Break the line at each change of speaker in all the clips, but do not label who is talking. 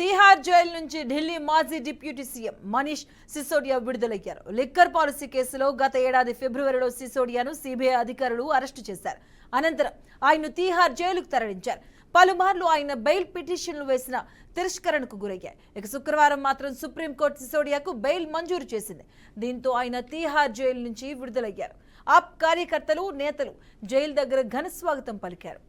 Tihar jail నుంచి ఢిల్లీ మాజీ deputy CM Manish Sisodia విడుదలయ్యారు. లిక్కర్ పాలసీ కేసులో గత ఏడాది ఫిబ్రవరిలో సిసోడియాను సిబిఐ అధికారులు అరెస్టు చేశారు. అనంతరం ఆయన్ను తీహార్ జైలుకు తరలించారు. పలుమార్లు ఆయన బెయిల్ పిటిషన్లు వేసిన తిరస్కరణకు గురయ్యాయి. ఇక శుక్రవారం మాత్రం సుప్రీంకోర్టు సిసోడియాకు బెయిల్ మంజూరు చేసింది. దీంతో ఆయన తీహార్ జైలు నుంచి విడుదలయ్యారు. ఆప్ కార్యకర్తలు నేతలు జైలు దగ్గర ఘన స్వాగతం పలికారు.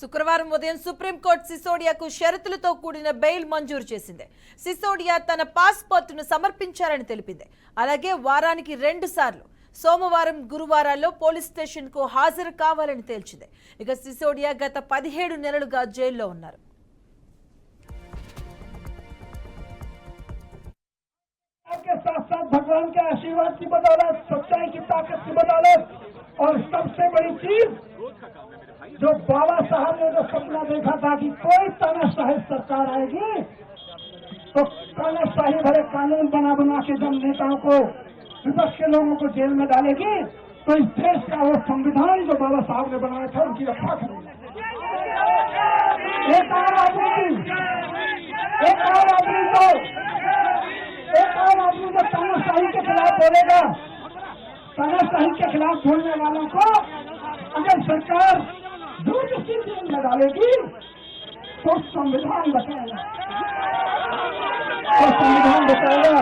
శుక్రవారం ఉదయం సుప్రీంకోర్టు సిసోడియాకు షరతులతో కూడిన బెయిల్ మంజూరు చేసింది సిసోడియా తన పాస్పోర్టును సమర్పించారని తెలిపింది అలాగే వారానికి రెండు సార్లు సోమవారం గురువారాల్లో పోలీస్ స్టేషన్ కు హాజరు కావాలని తేల్చింది ఇక సిసోడియా గత పదిహేడు నెలలుగా జైల్లో ఉన్నారు
के साथ साथ भगवान के आशीर्वाद की बदौलत सच्चाई की ताकत की बदौलत और सबसे बड़ी चीज जो बाबा साहब ने जो सपना देखा था कि कोई तानाशाही सरकार आएगी तो तानाशाही भरे कानून बना बना के जब नेताओं को, विपक्ष के लोगों को जेल में डालेगी तो इस देश का वो संविधान जो बाबा साहब ने बनाया था, उनकी रक्षा करेगी। एक और आदमी, एक और आदमी को एक और आदमी जो तानाशाही के खिलाफ बोलेगा तानाशाही के खिलाफ बोलने वालों को अगर सरकार डालेगी तो संविधान बचाएगा तो संविधान बचाएगा